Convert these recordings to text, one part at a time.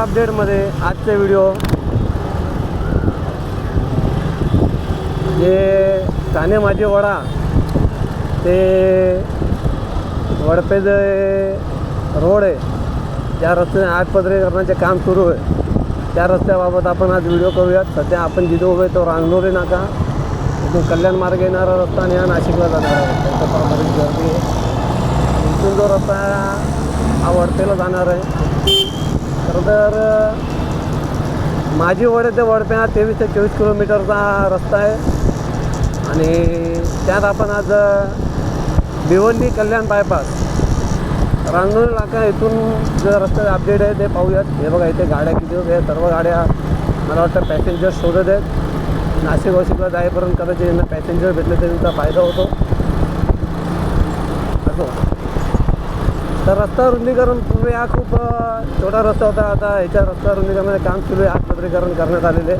अपडेटमध्ये आजचे व्हिडिओ जे ठाणे माझे वडा ते वडपे जे रोड आहे त्या रस्त्याने आठपदरी करण्याचे काम सुरू आहे. त्या रस्त्याबाबत आपण आज व्हिडिओ करूयात. सध्या आपण जिथे उभे तो रांगणोरी नाका. इथून कल्याण मार्ग येणारा रस्ता आणि हा नाशिकला जाणारा रस्ता. इथं गर्दी आहे. इथून जो रस्ता हा वडपेला जाणार आहे. खरं तर माझी वडे ते वडप्या तेवीस ते चोवीस किलोमीटरचा रस्ता आहे. आणि त्यात आपण आज भिवंडी कल्याण बायपास रांगोळी नाका इथून जे रस्त्याचे अपडेट आहे ते पाहूयात. हे बघा इथे गाड्या किती होत या सर्व गाड्या मला वाटतं पॅसेंजर शोधत आहेत. नाशिक वाशिकला जाईपर्यंत कदाचित यांना पॅसेंजर भेटले तरी त्यांचा फायदा होतो. असो. तर रस्ता रुंदीकरण पूर्वी हा खूप छोटा रस्ता होता. आता ह्याच्या रस्ता रुंदीकरणाचे काम सुरू आहे. आत्मत्रीकरण करण्यात आलेले.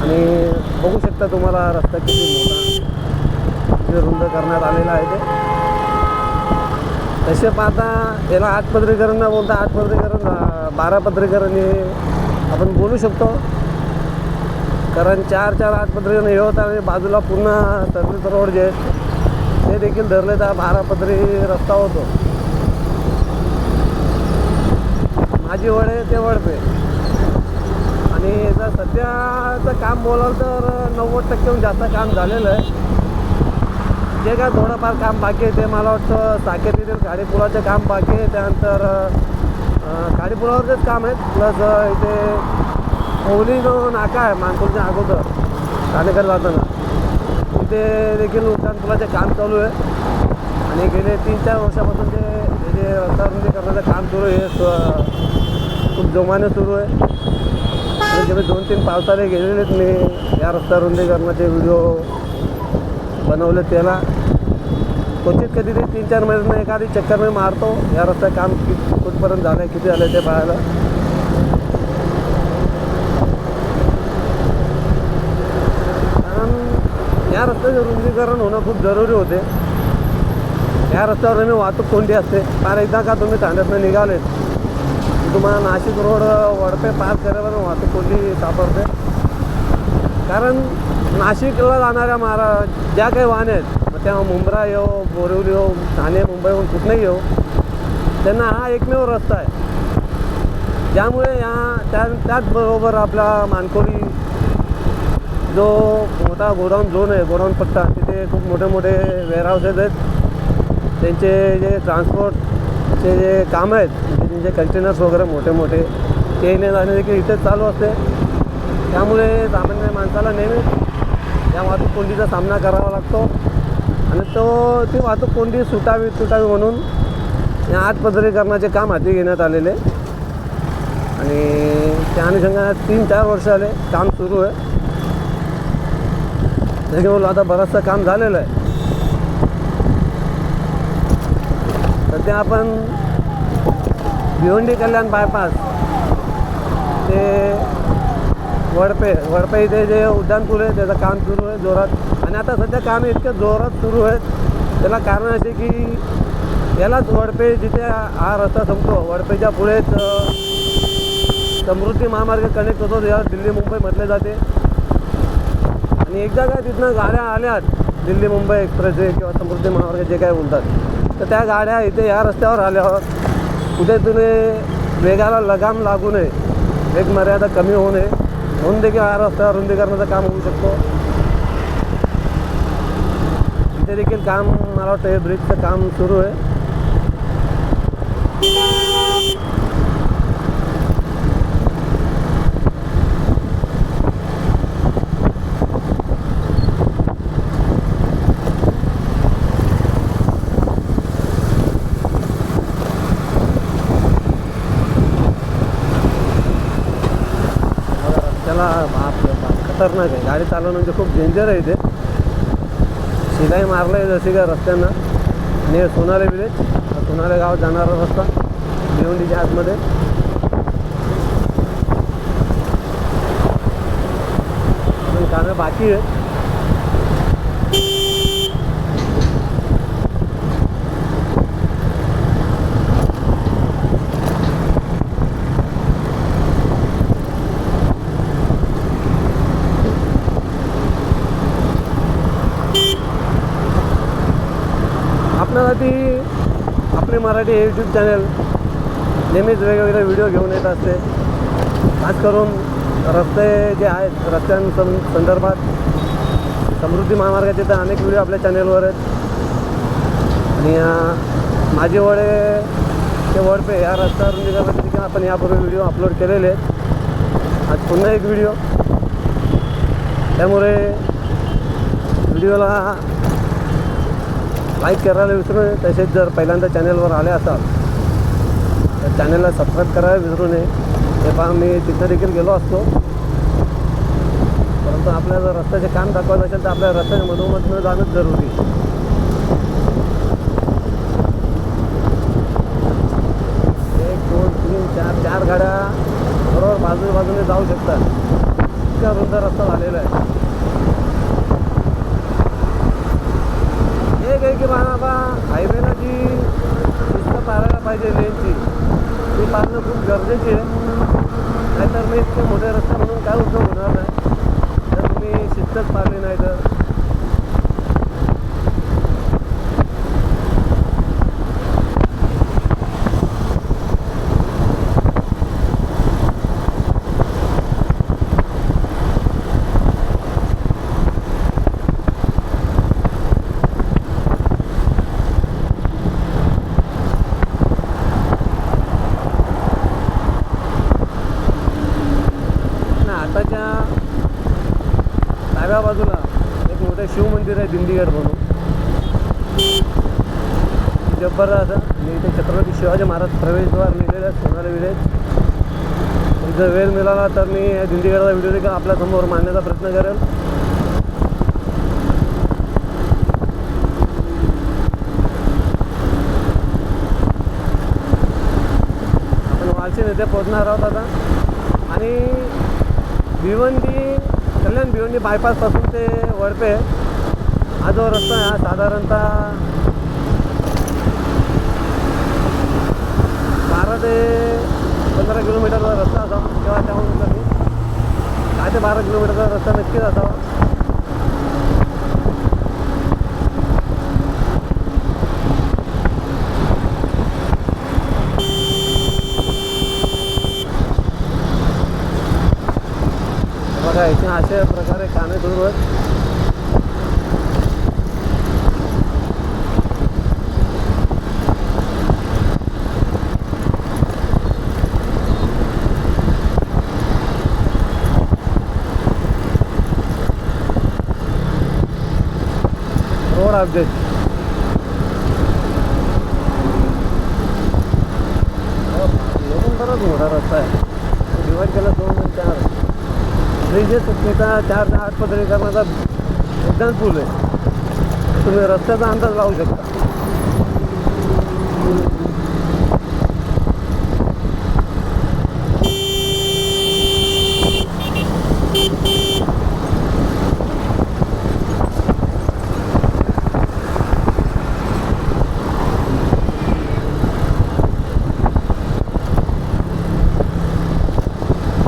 आणि बघू शकता तुम्हाला रस्ता किती मोठा रुंद करण्यात आलेला आहे ते. तसे पाहता याला आठपदरीकरण न बोलता आठपदरीकरण बारा पत्रीकरण हे आपण बोलू शकतो. कारण चार चार आठपदरीकरण हे होतं आणि बाजूला पुन्हा सर्विस रोड जे आहेत ते देखील धरले तर बारापदरी रस्ता होतो. माझी वडे ते वडपे. आणि जर सध्याचं काम बोलाल तर नव्वद टक्केहून जास्त काम झालेलं आहे. जे काय थोडंफार काम बाकी आहे ते मला वाटतं साकेत येथील काम बाकी आहे. त्यानंतर गाडीपुलावरचेच काम आहेत. प्लस इथे ओली जो नाका आहे मानपूरच्या अगोदर. ठाणेकर जाताना. ते देखील उड्डाणपुलाचे काम चालू आहे. आणि गेले तीन चार वर्षापासून ते जे रस्ता रुंदी करण्याचं काम सुरू आहे खूप जोमाने सुरू आहे. आणि जेव्हा दोन तीन पावसाळे गेलेलेत मी या रस्ता रुंदीकरणाचे व्हिडिओ बनवले त्याला. क्वचित कधी ते तीन चार महिन्यात एखादी चक्कर मी मारतो. या रस्त्या काम कुठपर्यंत झालं आहे किती झालं ते पाहायला. ह्या रस्त्याचं रुंदीकरण होणं खूप जरुरी होते. ह्या रस्त्यावर नेहमी वाहतूक कोंडी असते? फार एकदा का तुम्ही ठाण्यातनं निघाले तुम्हाला नाशिक रोड वडपे पार केल्यावर वाहतूक कोंडी सापडते? कारण नाशिकला जाणाऱ्या महारा ज्या काही वाहने आहेत मग त्या मुंब्रा येऊ बोरिवली येऊ ठाणे मुंबईहून कुठनंही येऊ त्यांना हा एकमेव रस्ता आहे. ज्यामुळे या त्या त्याचबरोबर आपला मानकोली जो मोठा गोडाऊन झोन आहे गोडाऊन पट्टा तिथे खूप मोठे मोठे वेअरहाऊसेस आहेत. त्यांचे जे ट्रान्सपोर्टचे जे काम आहेत म्हणजे त्यांचे कंटेनर्स वगैरे मोठे मोठे ते येणे जाणे देखील इथेच चालू असते. त्यामुळे सामान्य माणसाला नेहमी या वाहतूक कोंडीचा सामना करावा लागतो. आणि तो ती वाहतूक कोंडी सुटावी सुटावी म्हणून या आतपदरीकरणाचे काम हाती घेण्यात आलेले. आणि त्या अनुषंगाने तीन चार वर्ष आले काम सुरू आहे. त्याच्यामुळे आता बरंचसं काम झालेलं आहे. सध्या आपण भिवंडी कल्याण बायपास ते वडपे वडपे इथे जे उड्डाणपूल आहे त्याचं काम सुरू आहे जोरात. आणि आता सध्या काम इतकं जोरात सुरू आहे त्याला कारण असे की यालाच वडपे जिथे हा रस्ता संपतो वडपेच्या पुढेच समृद्धी महामार्ग कनेक्ट होतो याला दिल्ली मुंबई म्हटले जाते. आणि एकदा काय तिथनं गाड्या आल्यात दिल्ली मुंबई एक्सप्रेस वे किंवा समृद्धी महामार्ग जे काय बोलतात तर त्या गाड्या इथे या रस्त्यावर आल्यावर कुठे तुम्ही वेगाला लगाम लागू नये वेग मर्यादा कमी होऊ नये म्हणून देखील या रस्त्यावर रुंदीकरणाचं काम होऊ शकतो. इथे देखील काम मला वाटतं हे ब्रिजचं काम सुरू आहे. खतरनाक आहे. गाडी चालवणं म्हणजे खूप डेंजर आहे इथे. शिलाई मारलं आहे जशी का रस्त्यांना. आणि हे सोनाले विलेज सोनाले गावात जाणारा रस्ता. भिवंडीच्या आतमध्ये. अजून कामं बाकी आहे आपल्यासाठी आपले मराठी यूट्यूब चॅनल नेहमीच वेगवेगळे व्हिडिओ घेऊन येत असते. खास करून रस्ते जे आहेत रस्त्यांसं संदर्भात समृद्धी महामार्गाचे तर अनेक व्हिडिओ आपल्या चॅनेलवर आहेत. आणि माझे वडे ते वडपे या रस्त्यावरून निघाल्यासाठी देखील आपण यापूर्वी व्हिडिओ अपलोड केलेले आहेत. आज पुन्हा एक व्हिडिओ त्यामुळे व्हिडिओला लाईक करायला विसरू नये तसेच जर पहिल्यांदा चॅनलवर आले असाल तर चॅनलला सबस्क्राईब करायला विसरू नये हे पहा मी तिथं देखील गेलो असतो. परंतु आपल्याला जर रस्त्याचे काम दाखवायचं असेल तर आपल्या रस्त्याच्या मधोमधनं जाणंच जरुरी आहे. एक दोन तीन चार चार गाड्या बरोबर बाजू बाजूने जाऊ शकतात इतका रुंद रस्ता झालेला आहे एक आहे की बाबा हायवेला जी शिस्त पाळायला पाहिजे लेनची ती पाळणं खूप गरजेची आहे. नाहीतर मी इतके मोठे रस्ते म्हणून काय उपयोग होणार नाही? जर तुम्ही शिस्तच पाळली नाही तर ना आताच्या डाव्या बाजूला एक मोठं शिवमंदिर आहे दिंडीगड म्हणून. जब्बर आणि इथे छत्रपती शिवाजी महाराज प्रवेशद्वार निघलेले आहे सोनाली विलेज जर वेळ मिळाला तर मी या दिंडीगडचा व्हिडिओ देखील आपल्यासमोर मांडण्याचा प्रयत्न करेल. आपण वालशीन येथे पोहोचणार आहोत आता. आणि भिवंडी कल्याण भिवंडी बायपासपासून ते वळपे हा जो रस्ता आहे हा साधारणतः बारा ते पंधरा किलोमीटरचा रस्ता असावा किंवा त्याहून कमी. दहा ते बारा किलोमीटरचा रस्ता नक्कीच असावा बघा इथे अशा प्रकारे काने सुरू आहेत रोड अपडेट येऊन बराच मोठा रस्ता आहे डिवाईड केला दोन आणि चार ब्रिजेस त्याचा चार ते आठ पदरीकरणाचा एकदम पूल आहे. तुम्ही रस्त्याचा अंदाज लावू शकता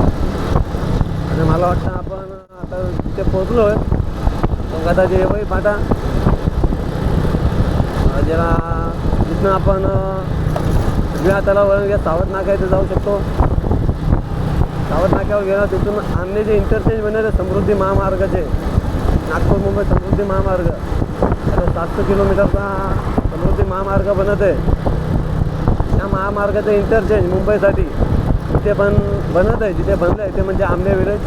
आणि मला वाटतं आपण आता तिथे पोचलो आहे मग आता. ज्याला तिथनं आपण जुया तलावर घ्या सावध नाका इथे जाऊ शकतो. सावध नाक्यावर गेला तिथून आमने जे इंटरचेंज बनवले समृद्धी महामार्गाचे. नागपूर मुंबई समृद्धी महामार्ग. आता सातशे किलोमीटरचा समृद्धी महामार्ग बनत आहे. त्या महामार्गाचं इंटरचेंज मुंबईसाठी तिथे पण बनत आहे जिथे बनलं आहे ते म्हणजे आमने विलेज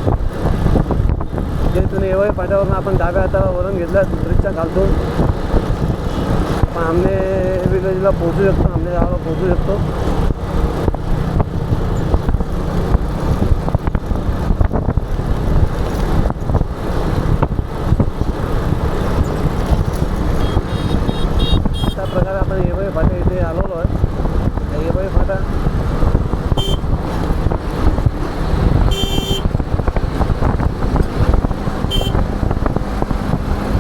जे इथून एवढे फाट्यावरून आपण डाव्या हाताला वरून घेतला ब्रिजच्या खालतून पण आमने विलेजला पोहोचू शकतो आमने गावाला पोहोचू शकतो अशा प्रकारे आपण एवढे फाटे इथे आलेलो आहे एवढे फाटा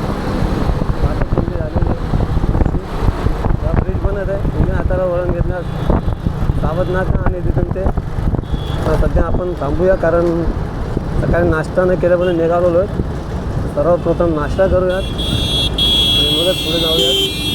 वाहतूक कोंडी झालेली आहे. हा ब्रिज बनत रस्त्याला वळण घेतण्यास सावध नाका आणि तिथून ते सध्या आपण थांबूया कारण सकाळी नाश्ता न केल्यामुळे निघालेलो आहे सर्वप्रथम नाश्ता करूयात आणि मगच पुढे जाऊयात.